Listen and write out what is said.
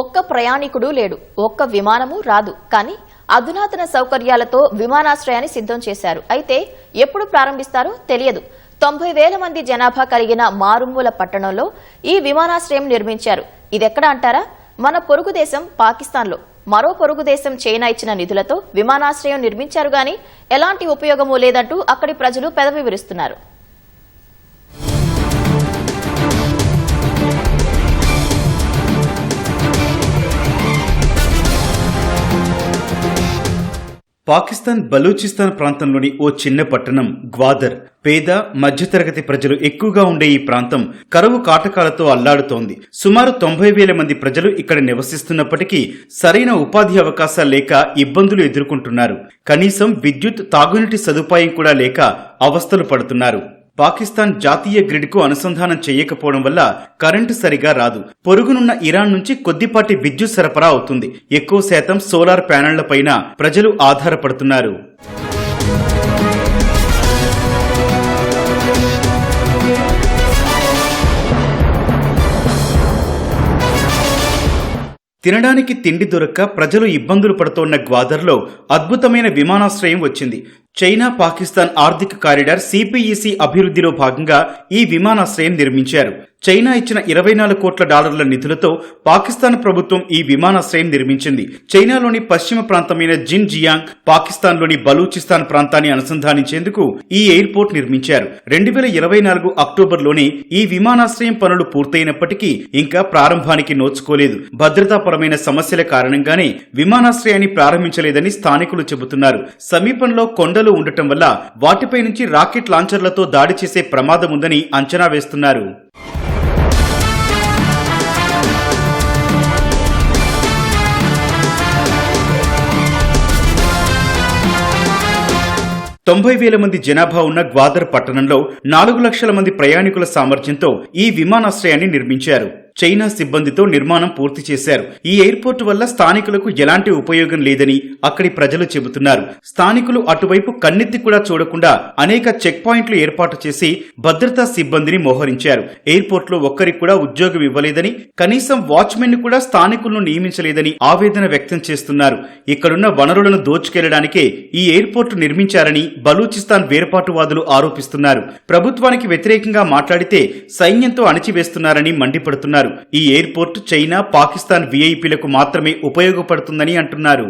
ఒక్క ప్రయాణికుడు లేడు ఒక్క విమానము రాదు. కానీ అధునాతన సౌకర్యాలతో విమానాశ్రయాన్ని సిద్ధం చేశారు. అయితే ఎప్పుడు ప్రారంభిస్తారో తెలియదు. తొంభై వేల మంది జనాభా కలిగిన మారుమూల పట్టణంలో ఈ విమానాశ్రయం నిర్మించారు. ఇదెక్కడ అంటారా? మన పొరుగు దేశం పాకిస్తాన్లో. మరో పొరుగు దేశం చైనా ఇచ్చిన నిధులతో విమానాశ్రయం నిర్మించారు గాని ఎలాంటి ఉపయోగమూ లేదంటూ అక్కడి ప్రజలు పెదవి విరుస్తున్నారు. పాకిస్తాన్ బలూచిస్తాన్ ప్రాంతంలోని ఓ చిన్న పట్టణం గ్వాదర్. పేద మధ్యతరగతి ప్రజలు ఎక్కువగా ఉండే ఈ ప్రాంతం కరువు కాటకాలతో అల్లాడుతోంది. సుమారు తొంభై వేల మంది ప్రజలు ఇక్కడ నివసిస్తున్నప్పటికీ సరైన ఉపాధి అవకాశాలు లేక ఇబ్బందులు ఎదుర్కొంటున్నారు. కనీసం విద్యుత్ తాగునీటి సదుపాయం కూడా లేక అవస్థలు పడుతున్నారు. పాకిస్తాన్ జాతీయ గ్రిడ్కు అనుసంధానం చేయకపోవడం వల్ల కరెంటు సరిగా రాదు. పొరుగునున్న ఇరాన్ నుంచి కొద్దిపాటి విద్యుత్ సరఫరా అవుతుంది. ఎక్కువ శాతం సోలార్ ప్యానెళ్ళపైన ప్రజలు ఆధారపడుతున్నారు. తినడానికి తిండి దొరక్క ప్రజలు ఇబ్బందులు పడుతోన్న గ్వాదర్లో అద్భుతమైన విమానాశ్రయం వచ్చింది. చైనా పాకిస్తాన్ ఆర్థిక కారిడార్ సిపిఈసి అభివృద్ధిలో భాగంగా ఈ విమానాశ్రయం నిర్మించారు. చైనా ఇచ్చిన ఇరవై నాలుగు కోట్ల డాలర్ల నిధులతో పాకిస్తాన్ ప్రభుత్వం ఈ విమానాశ్రయం నిర్మించింది. చైనాలోని పశ్చిమ ప్రాంతమైన జిన్ జియాంగ్ పాకిస్తాన్లోని బలూచిస్తాన్ ప్రాంతాన్ని అనుసంధానించేందుకు ఈ ఎయిర్పోర్ట్ నిర్మించారు. రెండు వేల ఇరవై నాలుగు అక్టోబర్లోనే ఈ విమానాశ్రయం పనులు పూర్తయినప్పటికీ ఇంకా ప్రారంభానికి నోచుకోలేదు. భద్రతాపరమైన సమస్యల కారణంగానే విమానాశ్రయాన్ని ప్రారంభించలేదని స్థానికులు చెబుతున్నారు. సమీపంలో కొండలు ఉండటం వల్ల వాటిపై నుంచి రాకెట్ లాంచర్లతో దాడి చేసే ప్రమాదం ఉందని అంచనా వేస్తున్నారు. తొంభై వేల మంది జనాభా ఉన్న గ్వాదర్ పట్టణంలో నాలుగు లక్షల మంది ప్రయాణికుల సామర్థ్యంతో ఈ విమానాశ్రయాన్ని నిర్మించారు. చైనా సిబ్బందితో నిర్మాణం పూర్తి చేశారు. ఈ ఎయిర్పోర్ట్ వల్ల స్థానికులకు ఎలాంటి ఉపయోగం లేదని అక్కడి ప్రజలు చెబుతున్నారు. స్థానికులు అటువైపు కన్నెత్తి కూడా చూడకుండా అనేక చెక్ పాయింట్లు ఏర్పాటు చేసి భద్రతా సిబ్బందిని మోహరించారు. ఎయిర్పోర్ట్లో ఒక్కరికి కూడా ఉద్యోగం ఇవ్వలేదని కనీసం వాచ్మెన్ కూడా స్థానికులను నియమించలేదని ఆవేదన వ్యక్తం చేస్తున్నారు. ఇక్కడున్న వనరులను దోచుకెళ్ళడానికే ఈ ఎయిర్పోర్టు నిర్మించారని బలూచిస్తాన్ వేర్పాటువాదులు ఆరోపిస్తున్నారు. ప్రభుత్వానికి వ్యతిరేకంగా మాట్లాడితే సైన్యంతో అణిచివేస్తున్నారని మండిపడుతున్నారు. ఈ ఎయిర్పోర్ట్ చైనా పాకిస్తాన్ వీఐపీలకు మాత్రమే ఉపయోగపడుతుందని అంటున్నారు.